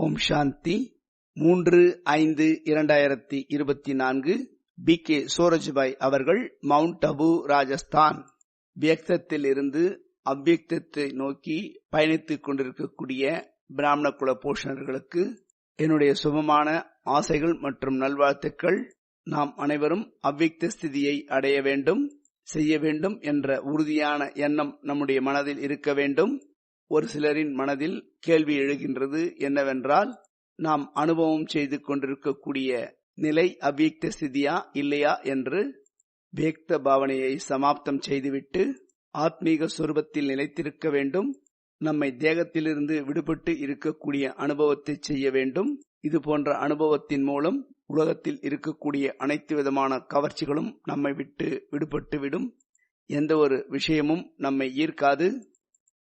ஓம் சாந்தி. மூன்று ஐந்து இரண்டாயிரத்தி இருபத்தி நான்கு. பி. கே. சூரஜ்பாய் அவர்கள் மவுண்ட் அபு ராஜஸ்தான். வியக்தத்தில் இருந்து அவ்வியக்தத்தை நோக்கி பயணித்துக் கொண்டிருக்கக்கூடிய பிராமண குல போஷணர்களுக்கு என்னுடைய சுபமான ஆசைகள் மற்றும் நல்வாழ்த்துக்கள். நாம் அனைவரும் அவ்வியக்த ஸ்திதியை அடைய வேண்டும் செய்ய வேண்டும் என்ற உறுதியான எண்ணம் நம்முடைய மனதில் இருக்க வேண்டும். ஒரு சிலரின் மனதில் கேள்வி எழுகின்றது என்னவென்றால் நாம் அனுபவம் செய்து கொண்டிருக்கக்கூடிய நிலை அவ்வியக்த ஸ்திதியா இல்லையா என்று வியக்த பாவனையை சமாப்தம் செய்துவிட்டு ஆத்மீக சுரூபத்தில் நிலைத்திருக்க வேண்டும் நம்மை தேகத்திலிருந்து விடுபட்டு இருக்கக்கூடிய அனுபவத்தை செய்ய வேண்டும். இது போன்ற அனுபவத்தின் மூலம் உலகத்தில் இருக்கக்கூடிய அனைத்து விதமான கவர்ச்சிகளும் நம்மை விட்டு விடுபட்டுவிடும் எந்த ஒரு விஷயமும் நம்மை ஈர்க்காது.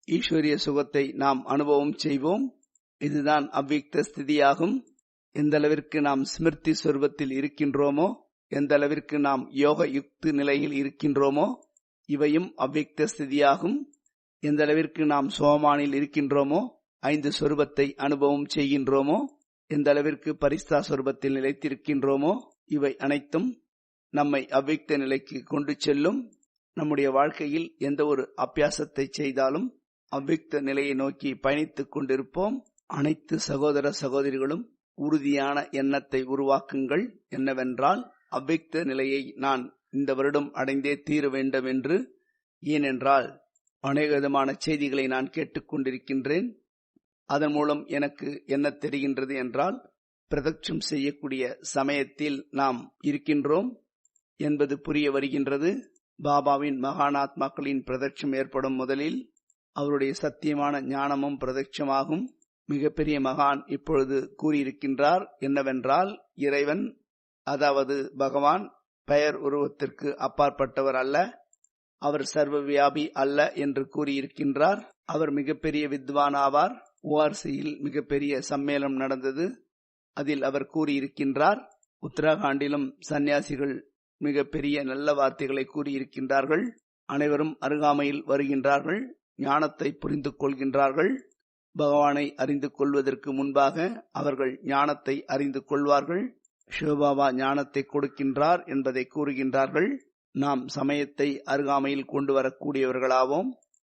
ஈஸ்வரிய சுகத்தை நாம் அனுபவம் செய்வோம். இதுதான் அவ்வியக்த ஸ்திதியாகும். எந்த அளவிற்கு நாம் ஸ்மிருதி சொருபத்தில் இருக்கின்றோமோ எந்த அளவிற்கு நாம் யோக யுக்து நிலையில் இருக்கின்றோமோ இவையும் அவ்வியக்த ஸ்திதியாகும். எந்த அளவிற்கு நாம் சோமானில் இருக்கின்றோமோ ஐந்து சொருபத்தை அனுபவம் செய்கின்றோமோ எந்த அளவிற்கு பரிஸ்தா சொருபத்தில் நிலைத்திருக்கின்றோமோ இவை அனைத்தும் நம்மை அவ்விக்த நிலைக்கு கொண்டு செல்லும். நம்முடைய வாழ்க்கையில் எந்த ஒரு அபியாசத்தை செய்தாலும் அவ்விக்த நிலையை நோக்கி பயணித்துக் கொண்டிருப்போம். அனைத்து சகோதர சகோதரிகளும் உறுதியான எண்ணத்தை உருவாக்குங்கள். என்னவென்றால் அவ்விக்த நிலையை நான் இந்த வருடம் அடைந்தே தீர வேண்டும் என்று ஏனென்றால் அநேக விதமான செய்திகளை நான் கேட்டுக்கொண்டிருக்கின்றேன் அதன் மூலம் எனக்கு என்ன தெரிகின்றது என்றால் பிரதட்சம் செய்யக்கூடிய சமயத்தில் நாம் இருக்கின்றோம் என்பது புரிய வருகின்றது. பாபாவின் மகானாத்மாக்களின் பிரதட்சம் ஏற்படும் முதலில் அவருடைய சத்தியமான ஞானமும் பிரதட்சமாகும் மிகப்பெரிய மகான் இப்பொழுது கூறியிருக்கின்றார் என்னவென்றால் இறைவன் அதாவது பகவான் பெயர் உருவத்திற்கு அப்பாற்பட்டவர் அல்ல அவர் சர்வ வியாபி அல்ல என்று கூறியிருக்கின்றார். அவர் மிகப்பெரிய வித்வான் ஆவார். ஓஆர்சியில் மிகப்பெரிய சம்மேளனம் நடந்தது. அதில் அவர் கூறியிருக்கின்றார் உத்தராகண்டிலும் சன்னியாசிகள் மிகப்பெரிய நல்ல வார்த்தைகளை கூறியிருக்கின்றார்கள். அனைவரும் அருகாமையில் வருகின்றார்கள். ஞானத்தை புரிந்து கொள்கின்றார்கள் பகவானை அறிந்து கொள்வதற்கு முன்பாக அவர்கள் ஞானத்தை அறிந்து கொள்வார்கள். சிவபாபா ஞானத்தை கொடுக்கின்றார் என்பதை கூறுகின்றார்கள். நாம் சமயத்தை அருகாமையில் கொண்டு வரக்கூடியவர்களாவோம்.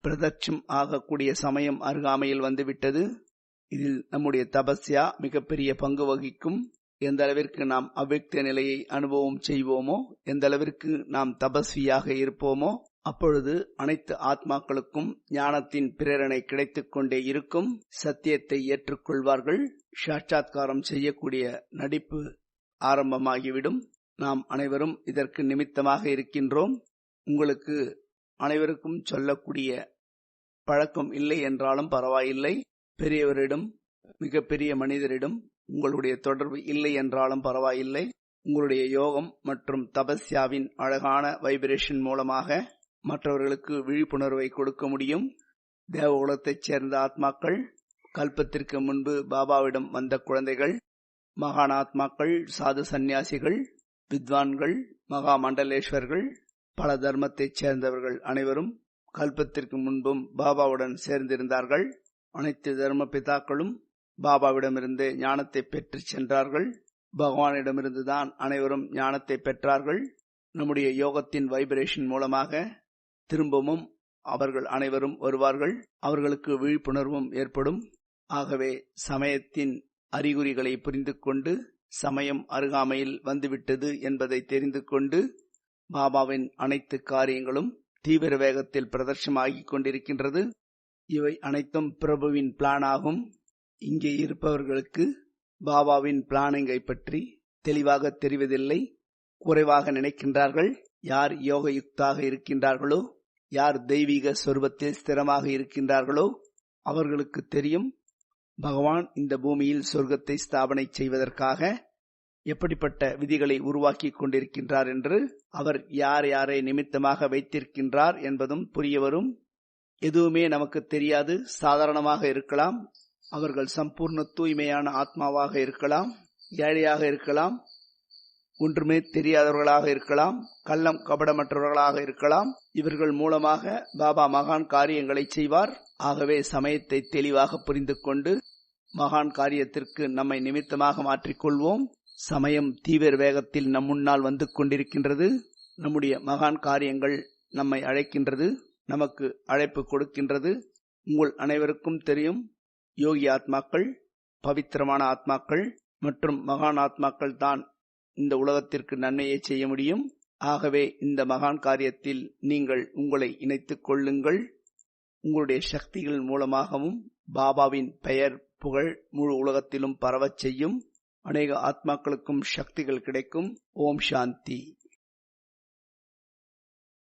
பிரதட்சம் ஆகக்கூடிய சமயம் அருகாமையில் வந்துவிட்டது. இதில் நம்முடைய தபஸ்யா மிகப்பெரிய பங்கு வகிக்கும். எந்த அளவிற்கு நாம் அவ்வக்த நிலையை அனுபவம் செய்வோமோ எந்த அளவிற்கு நாம் தபஸ்வியாக இருப்போமோ அப்பொழுது அனைத்து ஆத்மாக்களுக்கும் ஞானத்தின் பிரேரணை கிடைத்துக் கொண்டே இருக்கும் சத்தியத்தை ஏற்றுக்கொள்வார்கள். சாட்சாத்காரம் செய்யக்கூடிய நடிப்பு ஆரம்பமாகிவிடும். நாம் அனைவரும் இதற்கு நிமித்தமாக இருக்கின்றோம். உங்களுக்கு அனைவருக்கும் சொல்லக்கூடிய பழக்கம் இல்லை என்றாலும் பரவாயில்லை. பெரியவரிடம் மிகப்பெரிய மனிதரிடம் உங்களுடைய தொடர்பு இல்லை என்றாலும் பரவாயில்லை. உங்களுடைய யோகம் மற்றும் தபஸ்யாவின் அழகான வைப்ரேஷன் மூலமாக மற்றவர்களுக்கு விழிப்புணர்வை கொடுக்க முடியும். தேவ உலகத்தைச் சேர்ந்த ஆத்மாக்கள் கல்பத்திற்கு முன்பு பாபாவிடம் வந்த குழந்தைகள் மகானாத்மாக்கள் சாது சந்நியாசிகள் வித்வான்கள் மகா மண்டலேஸ்வர்கள் பல தர்மத்தைச் சேர்ந்தவர்கள் அனைவரும் கல்பத்திற்கு முன்பும் பாபாவுடன் சேர்ந்திருந்தார்கள். அனைத்து தர்ம பிதாக்களும் பாபாவிடமிருந்து ஞானத்தை பெற்று சென்றார்கள். பகவானிடமிருந்துதான் அனைவரும் ஞானத்தை பெற்றார்கள். நம்முடைய யோகத்தின் வைப்ரேஷன் மூலமாக திரும்பவும் அவர்கள் அனைவரும் வருவார்கள். அவர்களுக்கு விழிப்புணர்வும் ஏற்படும். ஆகவே சமயத்தின் அறிகுறிகளை புரிந்து கொண்டு சமயம் அருகாமையில் வந்துவிட்டது என்பதை தெரிந்து கொண்டு பாபாவின் அனைத்து காரியங்களும் தீவிர வேகத்தில் பிரதர்ஷமாகிக் கொண்டிருக்கின்றது. இவை அனைத்தும் பிரபுவின் பிளானாகும் இங்கே இருப்பவர்களுக்கு பாபாவின் பிளானிங்கை பற்றி தெளிவாக தெரிவதில்லை. குறைவாக நினைக்கின்றார்கள். யார் யோக யுக்தாக இருக்கின்றார்களோ யார் தெய்வீக சொருபத்தில் ஸ்திரமாக இருக்கின்றார்களோ அவர்களுக்கு தெரியும். பகவான் இந்த பூமியில் சொர்க்கத்தை ஸ்தாபனை செய்வதற்காக எப்படிப்பட்ட விதிகளை உருவாக்கி கொண்டிருக்கின்றார் என்று அவர் யார் யாரை நிமித்தமாக வைத்திருக்கின்றார் என்பதும் புரிய வரும். எதுவுமே நமக்கு தெரியாது. சாதாரணமாக இருக்கலாம். அவர்கள் சம்பூர்ண தூய்மையான ஆத்மாவாக இருக்கலாம். ஏழையாக இருக்கலாம். ஒன்றுமே தெரியாதவர்களாக இருக்கலாம் கள்ளம் கபடமற்றவர்களாக இருக்கலாம். இவர்கள் மூலமாக பாபா மகான் காரியங்களை செய்வார். ஆகவே சமயத்தை தெளிவாக புரிந்து கொண்டு மகான் காரியத்திற்கு நம்மை நிமித்தமாக மாற்றிக்கொள்வோம். சமயம் தீவிர வேகத்தில் நம் முன்னால் வந்து கொண்டிருக்கின்றது. நம்முடைய மகான் காரியங்கள் நம்மை அழைக்கின்றது நமக்கு அழைப்பு கொடுக்கின்றது. உங்கள் அனைவருக்கும் தெரியும் யோகி ஆத்மாக்கள் பவித்திரமான ஆத்மாக்கள் மற்றும் மகான் ஆத்மாக்கள் தான் இந்த உலகத்திற்கு நன்மையை செய்ய முடியும். ஆகவே இந்த மகான் காரியத்தில் நீங்கள் உங்களை இணைத்துக் கொள்ளுங்கள். உங்களுடைய சக்திகள் மூலமாகவும் பாபாவின் பெயர் புகழ் முழு உலகத்திலும் பரவச் செய்யும். அநேக ஆத்மாக்களுக்கும் சக்திகள் கிடைக்கும். ஓம் சாந்தி.